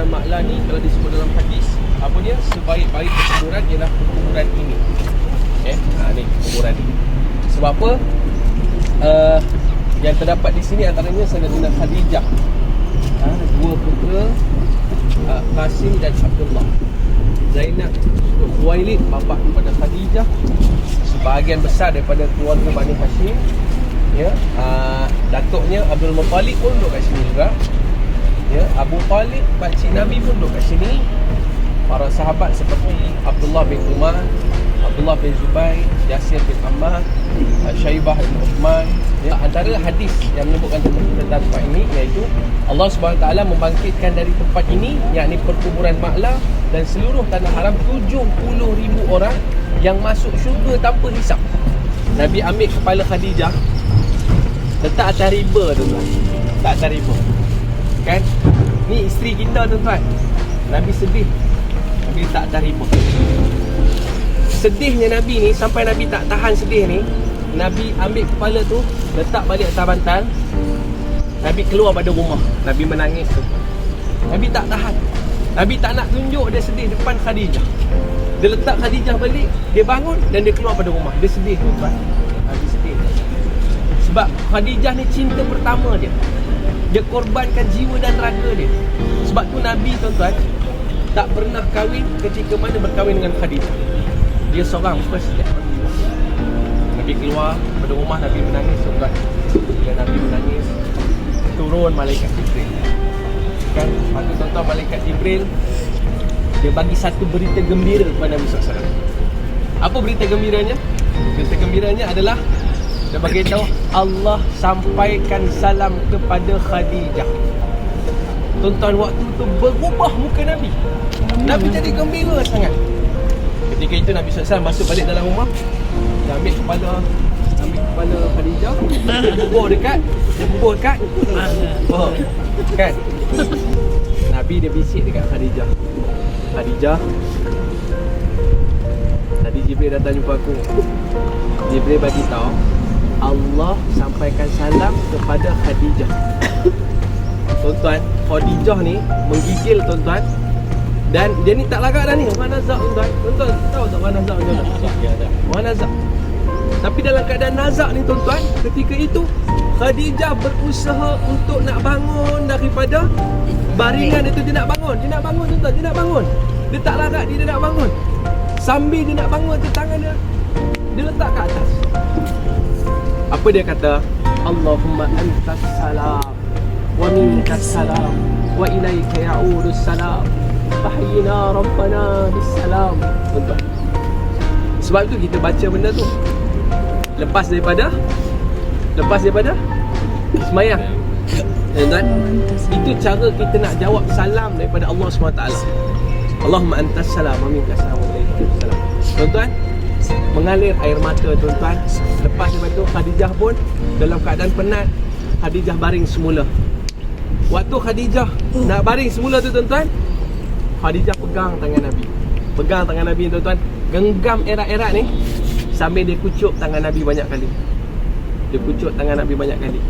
perkuburan Makla ni kalau disebut dalam hadis apa dia sebaik-baik perkuburan ialah perkuburan ini. Okey, ha ni perkuburan ni. Sebab apa? Uh, yang terdapat di sini antaranya Sayyidatina Khadijah. Ha, dua putera uh, Qasim dan Abdullah. Zainab Khuwailid bapa kepada Khadijah sebahagian besar daripada keluarga Bani Hashim ya uh, datuknya Abdul Muttalib pun duduk kat sini juga ya Abu Talib pakcik Nabi pun duduk kat sini. Para sahabat seperti Abdullah bin Umar Abdullah bin Zubair Yasir bin Ammar uh, Syaibah bin Uthman. Ya, antara hadis yang menyebutkan tentang tempat ini iaitu Allah SWT membangkitkan dari tempat ini yakni perkuburan Ma'la dan seluruh tanah haram 70 ribu orang yang masuk syurga tanpa hisap. Nabi ambil kepala Khadijah. Letak atas riba tuan-tuan letak atas riba. Kan isteri kita tuan-tuan. Nabi sedih. Nabi letak atas riba sedihnya Nabi ni sampai Nabi tak tahan sedih ni Nabi ambil kepala tu letak balik atas bantal. Nabi keluar pada rumah. Nabi menangis tu. Nabi tak tahan. Nabi tak nak tunjuk dia sedih depan Khadijah. Dia letak Khadijah balik Dia bangun dan dia keluar pada rumah. Dia sedih tuan Nabi sedih. Sebab Khadijah ni cinta pertama dia Dia korbankan jiwa dan raga dia. Sebab tu Nabi tuan-tuan Tak pernah kahwin ketika mana berkahwin dengan Khadijah. Dia seorang first dia Nabi keluar pada rumah Nabi menangis tuan-tuan. Bila Nabi menangis Turun malaikat Jibril. Kan? Lepas tu tuan-tuan malaikat Jibril Dia bagi satu berita gembira kepada Nabi SAW Apa berita gembiranya? Berita gembiranya adalah Dia bagi tahu Allah sampaikan salam kepada Khadijah. Tuan-tuan waktu tu berubah muka Nabi. Nabi jadi gembira sangat. Ketika itu Nabi SAW masuk balik dalam rumah Dia ambil kepala Ambil kepala Khadijah Dia bubur dekat Dia bubur dekat. Oh Kan? Nabi dia bisik dekat Khadijah. Khadijah. Tadi Jibril datang jumpa aku Jibril bagi tahu Allah sampaikan salam kepada Khadijah. Tuan-tuan Khadijah ni menggigil tuan-tuan. Dan dia ni tak lagak dah ni. Orang nazak tuan-tuan? Tuan-tuan tahu tak nazak macam mana? Orang nazak Tapi dalam keadaan nazak ni tuan-tuan Ketika itu Khadijah berusaha untuk nak bangun daripada baringan itu dia nak bangun dia nak bangun tuan-tuan. Dia nak bangun. Dia tak larat dia, dia nak bangun. Sambil dia nak bangun tu tangan dia dia letak kat atas apa dia kata? Allahumma antas salam wa minkas salam wa ilaika ya'udus salam. Fahyina rabbana bis salam sebab tu kita baca benda tu. Lepas daripada? Lepas daripada? Semayang tuan-tuan itu cara kita nak jawab salam daripada Allah SWT Allahumma antas salam wa minkas salam wa alaikum salam. Tuan-tuan mengalir air mata tuan-tuan. Lepas daripada tu Khadijah pun dalam keadaan penat Khadijah baring semula. Waktu Khadijah nak baring semula tu tuan-tuan Khadijah pegang tangan Nabi. Pegang tangan Nabi tuan-tuan. Genggam erat-erat ni sambil dia kucuk tangan Nabi banyak kali. Dia kucuk tangan Nabi banyak kali